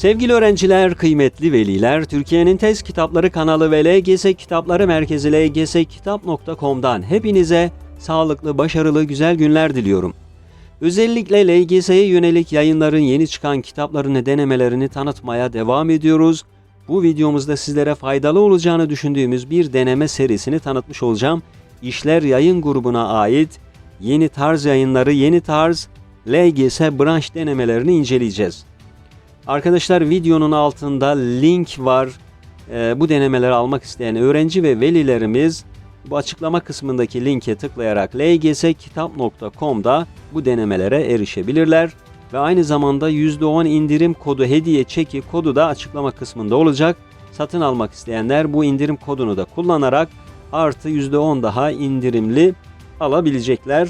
Sevgili öğrenciler, kıymetli veliler, Türkiye'nin tez kitapları kanalı ve LGS Kitapları Merkezi lgskitap.com'dan hepinize sağlıklı, başarılı, güzel günler diliyorum. Özellikle LGS'ye yönelik yayınların yeni çıkan kitaplarını denemelerini tanıtmaya devam ediyoruz. Bu videomuzda sizlere faydalı olacağını düşündüğümüz bir deneme serisini tanıtmış olacağım. İşler Yayın grubuna ait yeni tarz yayınları, yeni tarz LGS branş denemelerini inceleyeceğiz. Arkadaşlar videonun altında link var. Ee, bu denemeleri almak isteyen öğrenci ve velilerimiz bu açıklama kısmındaki linke tıklayarak lgskitap.com'da bu denemelere erişebilirler. Ve aynı zamanda %10 indirim kodu hediye çeki kodu da açıklama kısmında olacak. Satın almak isteyenler bu indirim kodunu da kullanarak artı %10 daha indirimli alabilecekler.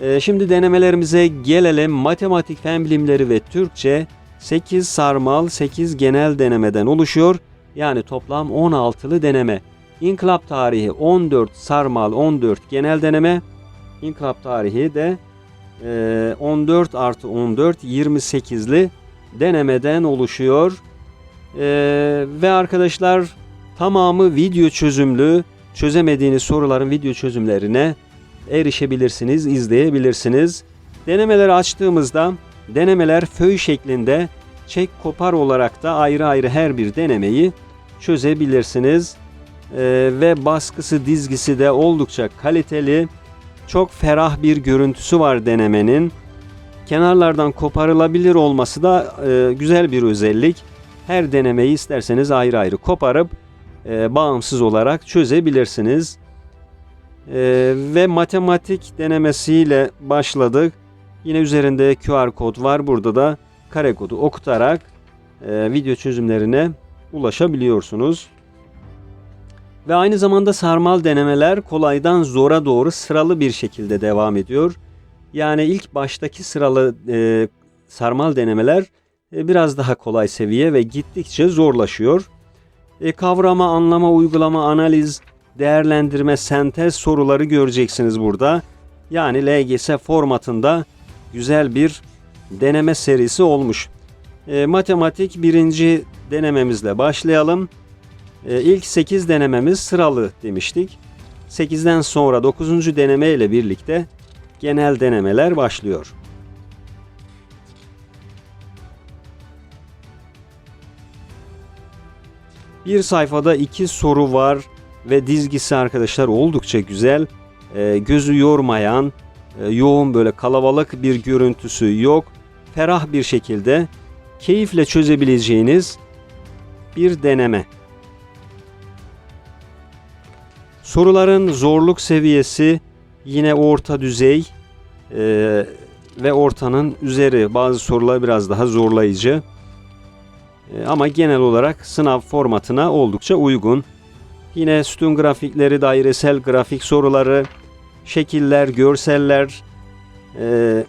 Ee, şimdi denemelerimize gelelim. Matematik, fen bilimleri ve Türkçe 8 sarmal 8 genel denemeden oluşuyor. Yani toplam 16'lı deneme. İnkılap tarihi 14 sarmal 14 genel deneme. İnkılap tarihi de e, 14 artı 14 28'li denemeden oluşuyor. E, ve arkadaşlar tamamı video çözümlü. Çözemediğiniz soruların video çözümlerine erişebilirsiniz, izleyebilirsiniz. Denemeleri açtığımızda denemeler föy şeklinde çek kopar olarak da ayrı ayrı her bir denemeyi çözebilirsiniz. Ee, ve baskısı dizgisi de oldukça kaliteli. Çok ferah bir görüntüsü var denemenin. Kenarlardan koparılabilir olması da e, güzel bir özellik. Her denemeyi isterseniz ayrı ayrı koparıp e, bağımsız olarak çözebilirsiniz. E, ve matematik denemesiyle başladık. Yine üzerinde QR kod var. Burada da kare kodu okutarak e, video çözümlerine ulaşabiliyorsunuz. Ve aynı zamanda sarmal denemeler kolaydan zora doğru sıralı bir şekilde devam ediyor. Yani ilk baştaki sıralı e, sarmal denemeler e, biraz daha kolay seviye ve gittikçe zorlaşıyor. E, kavrama, anlama, uygulama, analiz, değerlendirme, sentez soruları göreceksiniz burada. Yani LGS formatında güzel bir deneme serisi olmuş. E, matematik birinci denememizle başlayalım. E, ilk 8 denememiz sıralı demiştik. 8'den sonra 9. deneme ile birlikte genel denemeler başlıyor. Bir sayfada iki soru var ve dizgisi arkadaşlar oldukça güzel. E, gözü yormayan, yoğun böyle kalabalık bir görüntüsü yok. Ferah bir şekilde keyifle çözebileceğiniz bir deneme. Soruların zorluk seviyesi yine orta düzey e, ve ortanın üzeri. Bazı sorular biraz daha zorlayıcı. E, ama genel olarak sınav formatına oldukça uygun. Yine sütun grafikleri, dairesel grafik soruları, şekiller, görseller, e,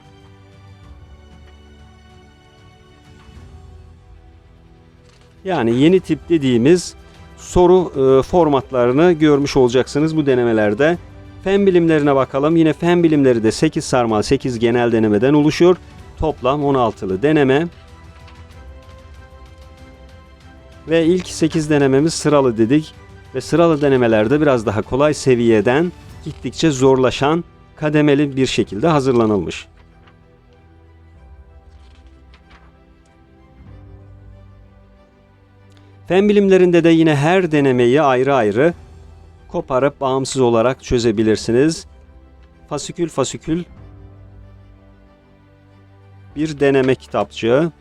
yani yeni tip dediğimiz soru e, formatlarını görmüş olacaksınız bu denemelerde. Fen bilimlerine bakalım. Yine fen bilimleri de 8 sarmal 8 genel denemeden oluşuyor. Toplam 16'lı deneme. Ve ilk 8 denememiz sıralı dedik. Ve sıralı denemelerde biraz daha kolay seviyeden gittikçe zorlaşan kademeli bir şekilde hazırlanılmış. Fen bilimlerinde de yine her denemeyi ayrı ayrı koparıp bağımsız olarak çözebilirsiniz. Fasikül fasikül bir deneme kitapçığı.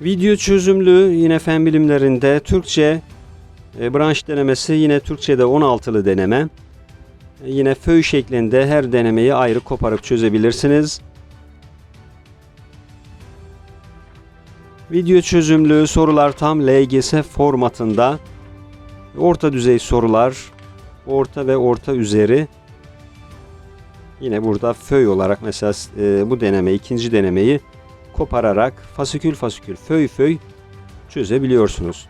Video çözümlü yine fen bilimlerinde Türkçe e, branş denemesi yine Türkçe'de 16'lı deneme. E, yine föy şeklinde her denemeyi ayrı koparıp çözebilirsiniz. Video çözümlü sorular tam LGS formatında. Orta düzey sorular orta ve orta üzeri yine burada föy olarak mesela e, bu deneme ikinci denemeyi kopararak fasikül fasikül föy föy çözebiliyorsunuz.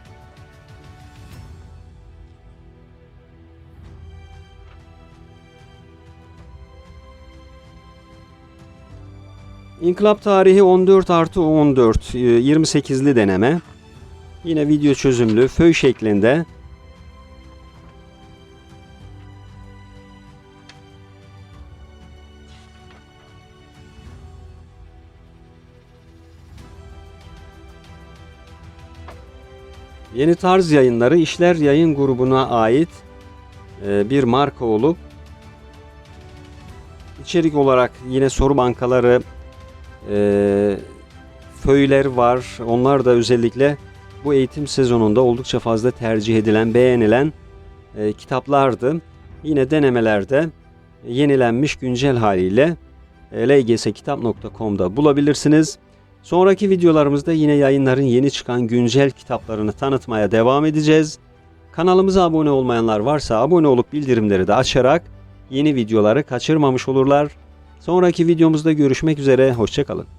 İnkılap tarihi 14 artı 14 e, 28'li deneme. Yine video çözümlü föy şeklinde. Yeni tarz yayınları işler yayın grubuna ait e, bir marka olup içerik olarak yine soru bankaları, e, föyler var. Onlar da özellikle bu eğitim sezonunda oldukça fazla tercih edilen, beğenilen e, kitaplardı. Yine denemelerde yenilenmiş güncel haliyle lgskitap.com'da bulabilirsiniz. Sonraki videolarımızda yine yayınların yeni çıkan güncel kitaplarını tanıtmaya devam edeceğiz. Kanalımıza abone olmayanlar varsa abone olup bildirimleri de açarak yeni videoları kaçırmamış olurlar. Sonraki videomuzda görüşmek üzere, hoşçakalın.